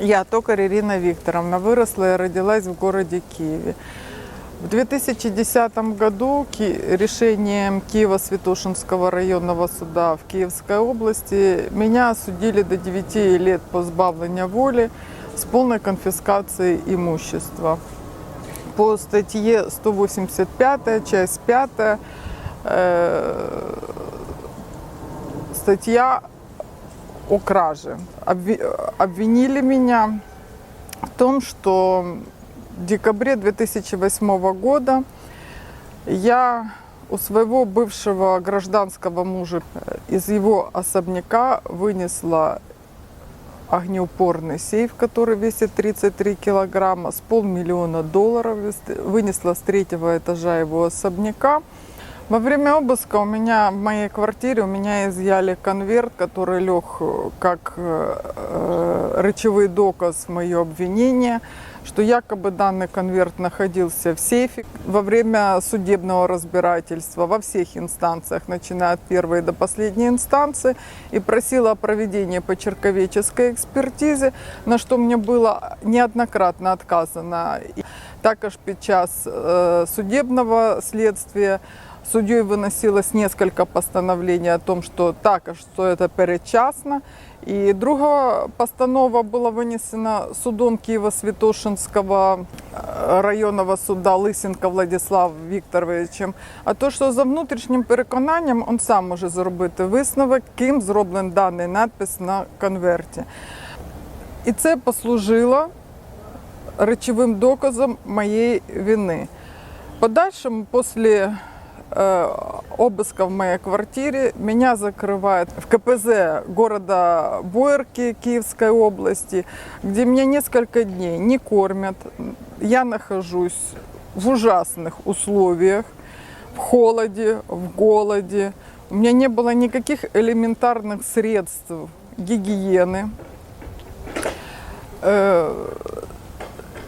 Я токарь Ирина Викторовна. Выросла и родилась в городе Киеве. В 2010 году решением Киево-Святошинского районного суда в Киевской области меня осудили до 9 лет позбавления воли с полной конфискацией имущества. По статье 185, часть 5, э, статья о краже. Обви- Обвинили меня в том, что в декабре 2008 года я у своего бывшего гражданского мужа э, из его особняка вынесла огнеупорный сейф, который весит 33 килограмма, с полмиллиона долларов вынесла с третьего этажа его особняка. Во время обыска у меня в моей квартире у меня изъяли конверт, который лег э, как э, э, речевой доказ в мое обвинение, что якобы данный конверт находился в сейфе во время судебного разбирательства во всех инстанциях, начиная от первой до последней инстанции, и просила о проведении почерковеческой экспертизы, на что мне было неоднократно отказано. Також під час е, судебного следствия Судьей выносилось несколько постановлений о том, что також что это передчасно. І друга постанова була винесена судом Києво-Святошинського е, районного суда Лисенко Владислав Вікторовичем. А то, що за внутрішнім переконанням він сам може зробити висновок, ким зроблений даний надпис на конверті. І це послужило речовим доказом моєї вини. В подальшем, после э, обыска в моей квартире, меня закрывают в КПЗ города Боярки Киевской области, где меня несколько дней не кормят. Я нахожусь в ужасных условиях, в холоде, в голоде. У меня не было никаких элементарных средств гигиены.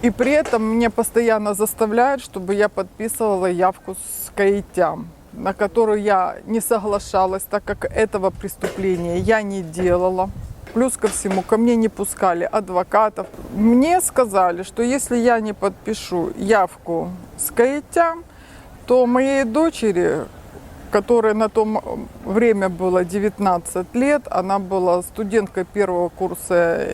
И при этом меня постоянно заставляют, чтобы я подписывала явку с каитям, на которую я не соглашалась, так как этого преступления я не делала. Плюс ко всему, ко мне не пускали адвокатов. Мне сказали, что если я не подпишу явку с каитям, то моей дочери, которой на то м- время было 19 лет, она была студенткой первого курса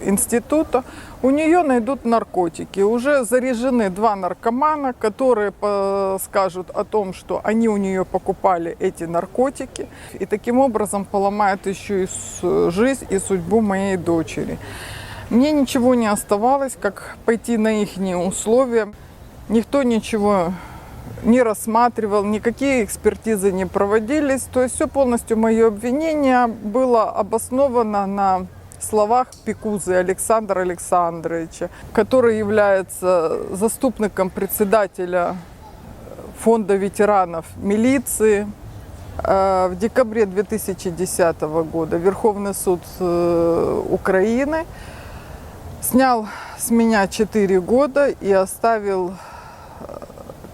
института, у нее найдут наркотики. Уже заряжены два наркомана, которые по- скажут о том, что они у нее покупали эти наркотики. И таким образом поломают еще и с- жизнь и судьбу моей дочери. Мне ничего не оставалось, как пойти на их условия. Никто ничего не рассматривал, никакие экспертизы не проводились. То есть все полностью мое обвинение было обосновано на словах Пикузы Александра Александровича, который является заступником председателя фонда ветеранов милиции. Э, В декабре 2010 года Верховный суд э, Украины снял с меня 4 года и оставил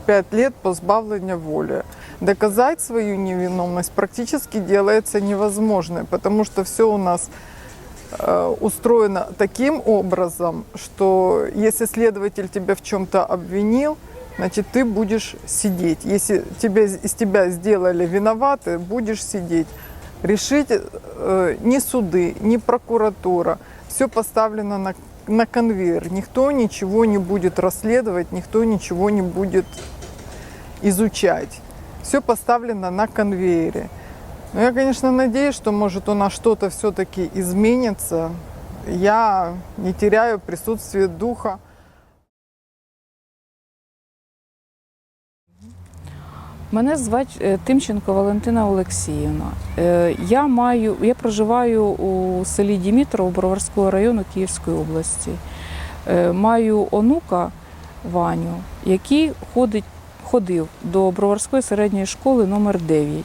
5 лет позбавления воли. Доказать свою невиновность практически делается невозможно, потому что все у нас э, устроено таким образом, что если следователь тебя в чем-то обвинил, значит, ты будешь сидеть. Если тебя, из тебя сделали виноваты, будешь сидеть. Решить э, ни суды, ни прокуратура. Все поставлено на, на конвейер. Никто ничего не будет расследовать, никто ничего не будет изучать. Все поставлено на конвейере. Но я, конечно, надеюсь, что, может, у нас что-то все-таки изменится. Я не теряю присутствие духа. Мене звати е, Тимченко Валентина Олексіївна. Е, Я маю, я проживаю у селі Дімітрово Броварського району Київської області. Е, Маю онука Ваню, який ходить, ходив до Броварської середньої школи номер 9.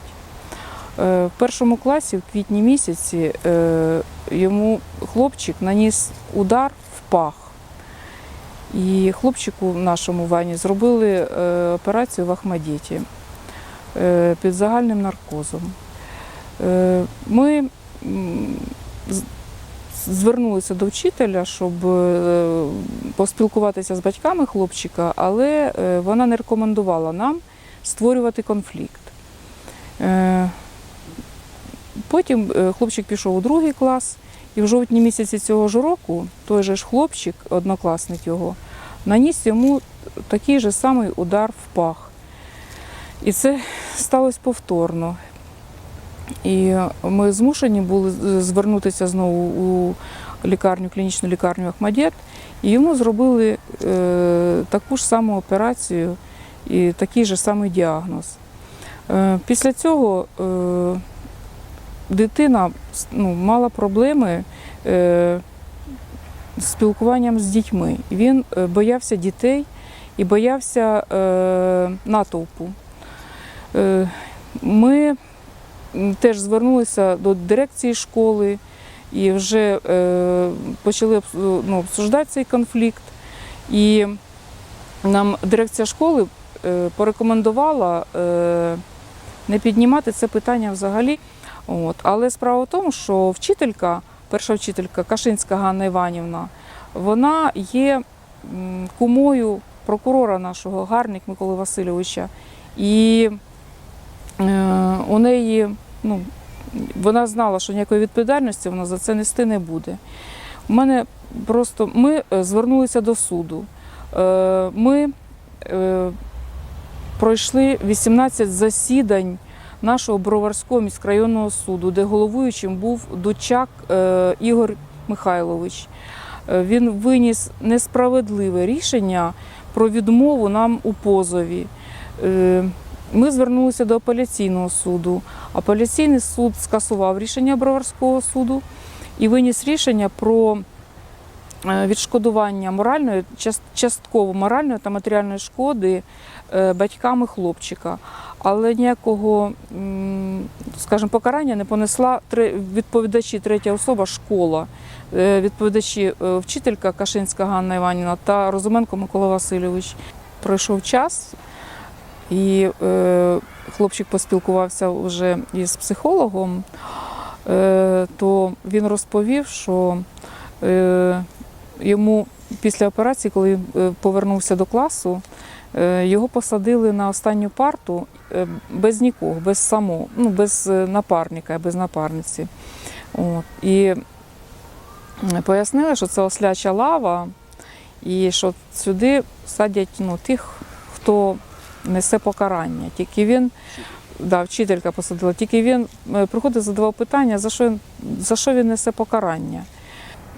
Е, В першому класі, в квітні місяці, е, йому хлопчик наніс удар в пах. І хлопчику нашому Вані зробили е, операцію в Ахмадіті під загальним наркозом. Ми звернулися до вчителя, щоб поспілкуватися з батьками хлопчика, але вона не рекомендувала нам створювати конфлікт. Потім е, хлопчик пішов у другий клас, і в жовтні місяці цього ж року той же ж хлопчик, однокласник його, наніс йому такий же самий удар в пах. І це сталося повторно. І ми змушені були звернутися знову у лікарню, клінічну лікарню Ахмадєт, і йому зробили е, таку ж саму операцію і такий же самий діагноз. Е, після цього е, дитина ну, мала проблеми е, з спілкуванням з дітьми. Він е, боявся дітей і боявся е, натовпу. Е, ми теж звернулися до дирекції школи і вже е, почали ну, обсуждати цей конфлікт. І нам дирекція школи е, порекомендувала е, не піднімати це питання взагалі. От. Але справа в тому, що вчителька, перша вчителька Кашинська Ганна Іванівна, вона є кумою прокурора нашого Гарник Миколи Васильовича. І е, у неї, ну, вона знала, що ніякої відповідальності вона за це нести не буде. У мене просто ми е, звернулися до суду. Е, Ми е, пройшли 18 засідань нашого Броварського міськрайонного суду, де головуючим був Дучак е, Ігор Михайлович. Е, Він виніс несправедливе рішення про відмову нам у позові. Е, Ми звернулися до апеляційного суду. Апеляційний суд скасував рішення Броварського суду і виніс рішення про відшкодування моральної, частково моральної та матеріальної шкоди батьками хлопчика. Але ніякого, скажімо, покарання не понесла відповідачі третя особа школа, Е, відповідачі е, вчителька Кашинська Ганна Іванівна та Розуменко Микола Васильович. Пройшов час, і е, хлопчик поспілкувався вже із психологом, е, то він розповів, що е, йому після операції, коли е, повернувся до класу, е, його посадили на останню парту е, без нікого, без самого, ну, без е, напарника, без напарниці. От. І пояснили, що це осляча лава, і що сюди садять ну, тих, хто несе покарання. Тільки він, да, вчителька посадила, тільки він е, приходив, задавав питання, за що, за що він несе покарання.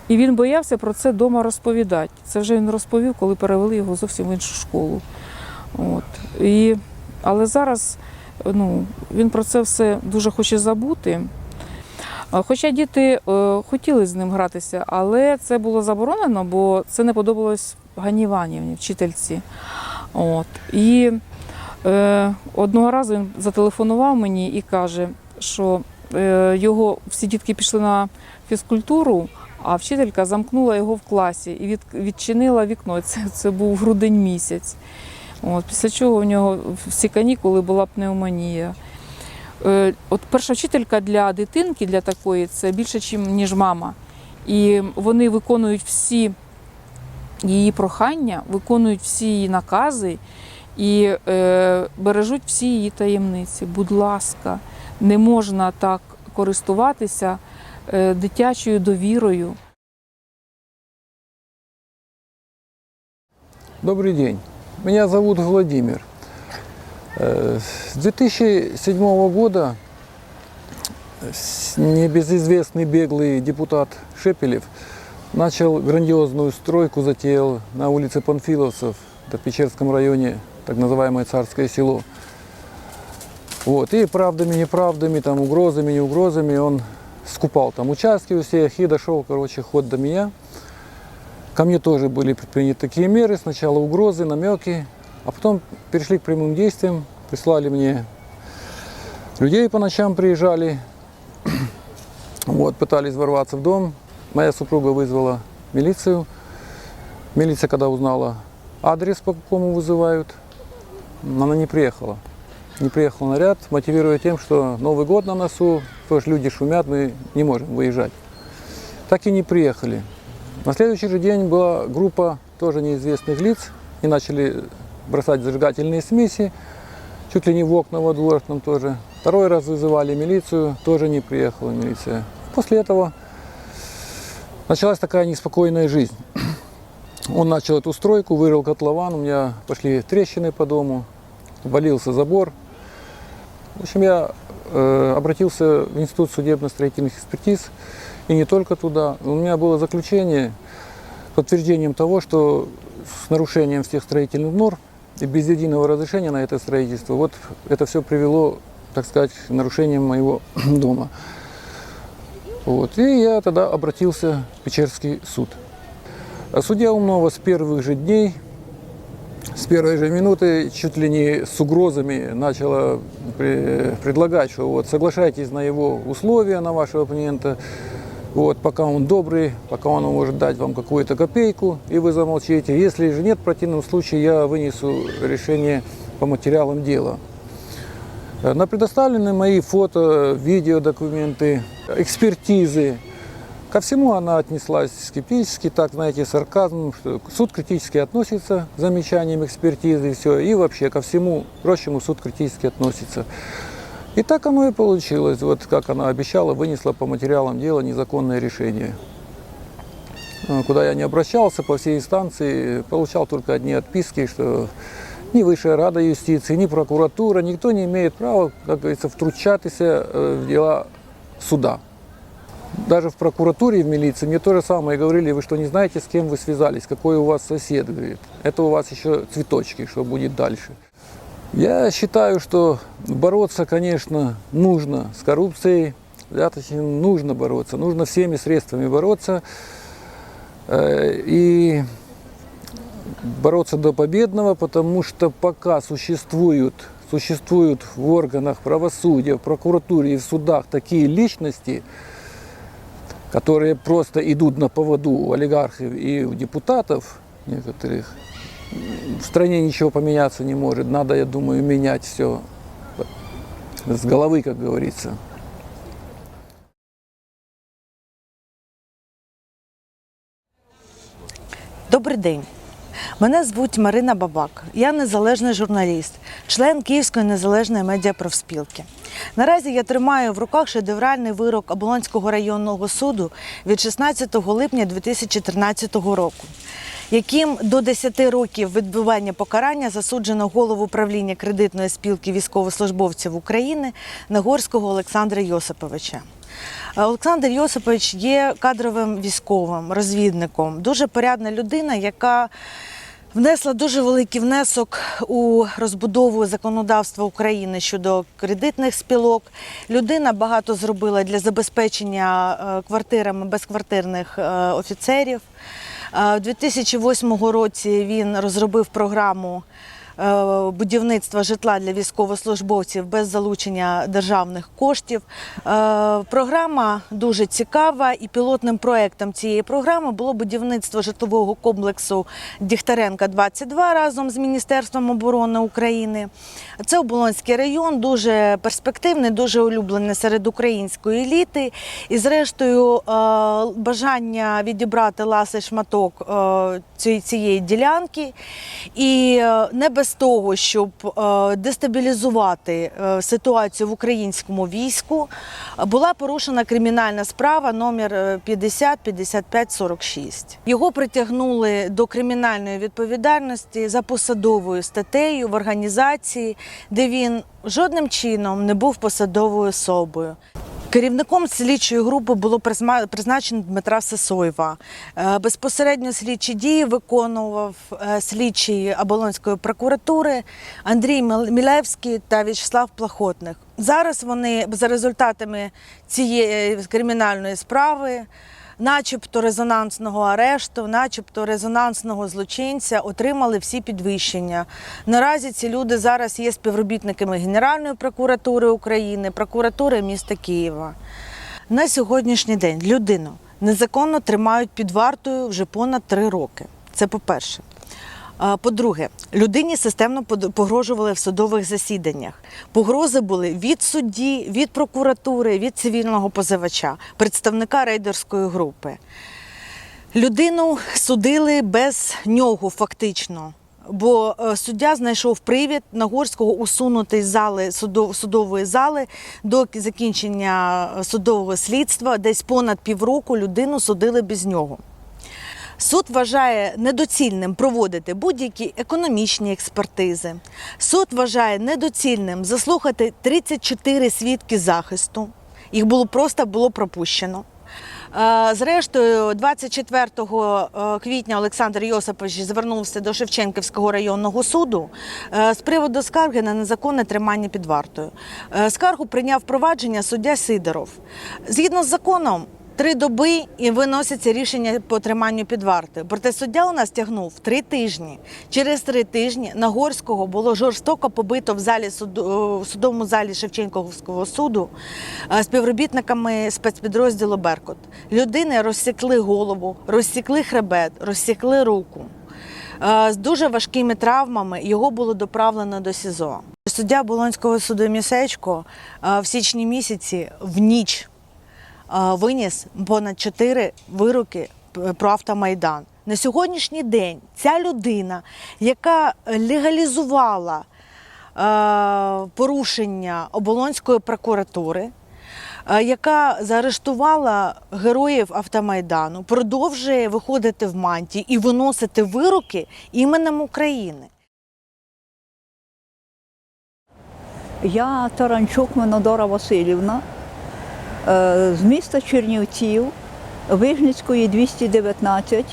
І він боявся про це вдома розповідати. Це вже він розповів, коли перевели його зовсім в іншу школу. От. І, але зараз ну, він про це все дуже хоче забути. Хоча діти е, хотіли з ним гратися, але це було заборонено, бо це не подобалось Гані Іванівні, вчительці. От. І е, одного разу він зателефонував мені і каже, що е, його всі дітки пішли на фізкультуру, а вчителька замкнула його в класі і від, відчинила вікно. Це, це був грудень місяць. От, після чого в нього всі канікули була пневмонія. Е, От перша вчителька для дитинки, для такої, це більше, ніж мама. І вони виконують всі її прохання, виконують всі її накази і е, бережуть всі її таємниці. Будь ласка, не можна так користуватися е, дитячою довірою. Добрый день. Меня зовут Владимир. Э, С 2007 года с- небезызвестный беглый депутат Шепелев начал грандиозную стройку, затеял на улице Панфиловцев, это в Печерском районе, так называемое Царское село. Вот. И правдами, неправдами, там, угрозами, не угрозами он скупал там участки у всех и дошел, короче, ход до меня. Ко мне тоже были предприняты такие меры. Сначала угрозы, намеки, а потом перешли к прямым действиям. Прислали мне людей по ночам приезжали, вот, пытались ворваться в дом. Моя супруга вызвала милицию. Милиция, когда узнала адрес, по какому вызывают, она не приехала. Не приехал наряд, мотивируя тем, что Новый год на носу, тоже люди шумят, мы не можем выезжать. так и не приехали. На следующий же день была группа тоже неизвестных лиц и начали бросать зажигательные смеси, чуть ли не в окна во двор нам тоже. Второй раз вызывали милицию, тоже не приехала милиция. После этого началась такая неспокойная жизнь. Он начал эту стройку, вырыл котлован, у меня пошли трещины по дому, валился забор. В общем, я э, обратился в Институт судебно-строительных экспертиз, и не только туда. У меня было заключение подтверждением того, что с нарушением всех строительных норм и без единого разрешения на это строительство, вот это все привело, так сказать, к нарушениям моего дома. Вот. И я тогда обратился в Печерский суд. А Судья Умнова с первых же дней, с первой же минуты, чуть ли не с угрозами начала пре- предлагать, что вот соглашайтесь на его условия, на вашего оппонента, вот, пока он добрый, пока он может дать вам какую-то копейку, и вы замолчите. Если же нет, в противном случае я вынесу решение по материалам дела. Э, На предоставлены мои фото, видеодокументы, экспертизы. Ко всему она отнеслась скептически, так, знаете, сарказмом, что суд критически относится к замечаниям экспертизы и все, и вообще ко всему прочему суд критически относится. И так оно и получилось. Вот как она обещала, вынесла по материалам дела незаконное решение. Э, Куда я не обращался по всей инстанции, получал только одни отписки, что ни Высшая Рада юстиции, ни прокуратура, никто не имеет права, как говорится, втручатися э, в дела суда. Даже в прокуратуре в милиции мне то же самое говорили, вы что не знаете, с кем вы связались, какой у вас сосед, говорит. Это у вас еще цветочки, что будет дальше. Я считаю, что бороться, конечно, нужно с коррупцией, взяточным нужно бороться, нужно всеми средствами бороться. Э, и бороться до победного, потому что пока существуют, существуют в органах правосудия, в прокуратуре и в судах такие личности, которые просто идут на поводу у олигархов и у депутатов некоторых, в стране ничего поменяться не может. Надо, я думаю, менять все с головы, как говорится. Добрий день. Мене звуть Марина Бабак. Я незалежний журналіст, член Київської незалежної медіапрофспілки. Наразі я тримаю в руках шедевральний вирок Оболонського районного суду від 16 липня 2013 року, яким до 10 років відбування покарання засуджено голову правління кредитної спілки військовослужбовців України Нагорського Олександра Йосиповича. Олександр Йосипович є кадровим військовим, розвідником, дуже порядна людина, яка внесла дуже великий внесок у розбудову законодавства України щодо кредитних спілок. Людина багато зробила для забезпечення е, квартирами безквартирних е, офіцерів. Е, У 2008 році він розробив програму будівництва житла для військовослужбовців без залучення державних коштів. Е, Програма дуже цікава, і пілотним проектом цієї програми було будівництво житлового комплексу Дігтяренка 22 разом з Міністерством оборони України. Це Оболонський район, дуже перспективний, дуже улюблений серед української еліти. І, зрештою, е, бажання відібрати ласий шматок е, цієї ділянки. І е, не без того, щоб е, дестабілізувати е, ситуацію в українському війську, була порушена кримінальна справа номер е, 50 55 46. Його притягнули до кримінальної відповідальності за посадовою статтею в організації, де він жодним чином не був посадовою особою. Керівником слідчої групи було призначено Дмитра Сисоєва. Е, Безпосередньо слідчі дії виконував е, слідчий Оболонської прокуратури Андрій Мілевський та В'ячеслав Плахотник. Зараз вони за результатами цієї кримінальної справи, начебто резонансного арешту, начебто резонансного злочинця, отримали всі підвищення. Наразі ці люди зараз є співробітниками Генеральної прокуратури України, прокуратури міста Києва. На сьогоднішній день людину незаконно тримають під вартою вже понад три роки. Це по-перше. А, По-друге, людині системно погрожували в судових засіданнях. Погрози були від судді, від прокуратури, від цивільного позивача, представника рейдерської групи. Людину судили без нього фактично. Бо е, суддя знайшов привід Нагорського усунути з зали судов- судової зали до закінчення е, судового слідства. Десь понад півроку людину судили без нього. Суд вважає недоцільним проводити будь-які економічні експертизи. Суд вважає недоцільним заслухати 34 свідки захисту. Їх було просто було пропущено. Е, Зрештою, 24 е, квітня Олександр Йосипович звернувся до Шевченківського районного суду е, з приводу скарги на незаконне тримання під вартою. Скаргу прийняв провадження суддя Сидоров. Згідно з законом, Три доби і виноситься рішення по триманню під вартою. Проте суддя у нас тягнув три тижні. Через три тижні Нагорського було жорстоко побито в залі суду, в судовому залі Шевченківського суду е, співробітниками спецпідрозділу Беркут. Людини розсікли голову, розсікли хребет, розсікли руку. Е, З дуже важкими травмами його було доправлено до СІЗО. Суддя Болонського суду місечко е, в січні місяці в ніч е, виніс понад чотири вироки про автомайдан. На сьогоднішній день ця людина, яка легалізувала е, порушення оболонської прокуратури, е, яка заарештувала героїв автомайдану, продовжує виходити в мантії і виносити вироки іменем України. Я Таранчук Минодора Васильівна е, з міста Чернівців, Вижницької 219,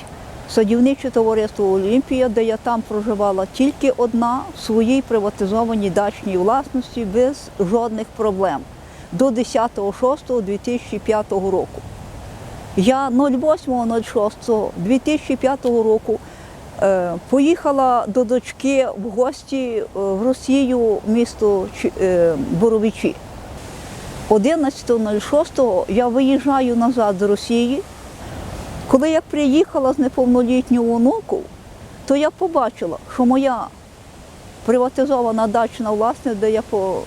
садівниче товариство Олімпія, де я там проживала тільки одна в своїй приватизованій дачній власності без жодних проблем до 10.06.2005 року. Я 08.06.2005 року е, поїхала до дочки в гості е, в Росію, місто е, Боровичі. 11.06 я виїжджаю назад з Росії. Коли я приїхала з неповнолітнього онуку, то я побачила, що моя приватизована дачна власність, де я,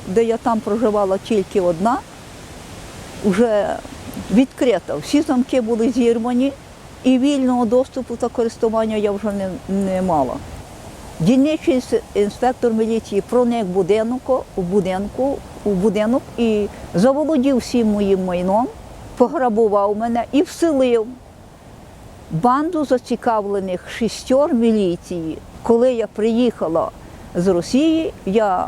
де я там проживала тільки одна, вже відкрита. Всі замки були зірвані, і вільного доступу та користування я вже не, не мала. Дільничий інспектор міліції проник будинку, у будинку, у будинок і заволодів всім моїм майном, пограбував мене і вселив банду зацікавлених шістьор міліції. Коли я приїхала з Росії, я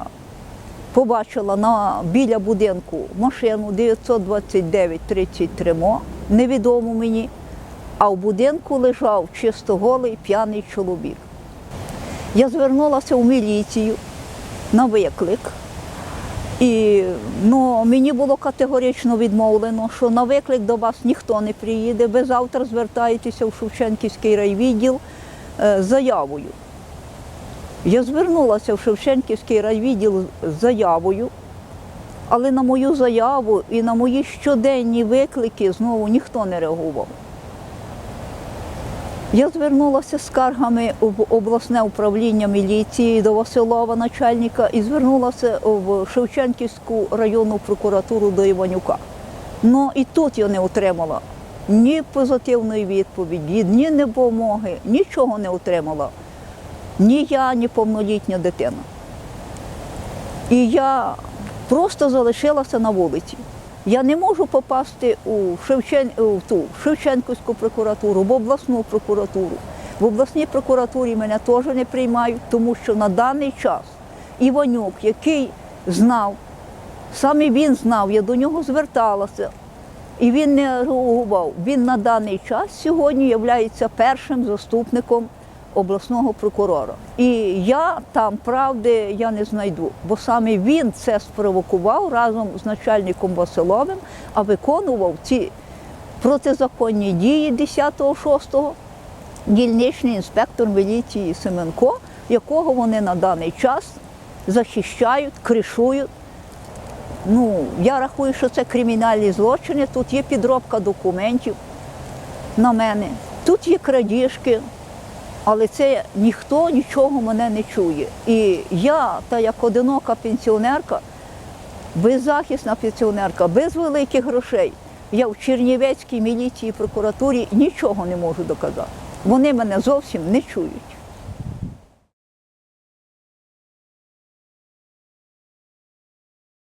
побачила на, біля будинку машину 929-33 мо, невідому мені, а в будинку лежав чисто голий п'яний чоловік. Я звернулася в міліцію на виклик. І ну, мені було категорично відмовлено, що на виклик до вас ніхто не приїде. Ви завтра звертаєтеся в Шевченківський райвідділ е, з заявою. Я звернулася в Шевченківський райвідділ з заявою, але на мою заяву і на мої щоденні виклики знову ніхто не реагував. Я звернулася скаргами в обласне управління міліції до Василова, начальника, і звернулася в Шевченківську районну прокуратуру до Іванюка. Ну і тут я не отримала ні позитивної відповіді, ні допомоги, нічого не отримала. Ні я, ні повнолітня дитина. І я просто залишилася на вулиці. Я не можу попасти у Шевчен... у ту Шевченківську прокуратуру, в обласну прокуратуру. В обласній прокуратурі мене теж не приймають, тому що на даний час Іванюк, який знав, саме він знав, я до нього зверталася, і він не реагував. Він на даний час сьогодні є першим заступником обласного прокурора. І я там правди я не знайду, бо саме він це спровокував разом з начальником Василовим, а виконував ці протизаконні дії 10-6 дільничний інспектор міліції Семенко, якого вони на даний час захищають, кришують. Ну, я рахую, що це кримінальні злочини. Тут є підробка документів на мене, тут є крадіжки. Але це ніхто нічого мене не чує. І я, та як одинока пенсіонерка, беззахисна пенсіонерка, без великих грошей, я в Чернівецькій міліції прокуратурі нічого не можу доказати. Вони мене зовсім не чують.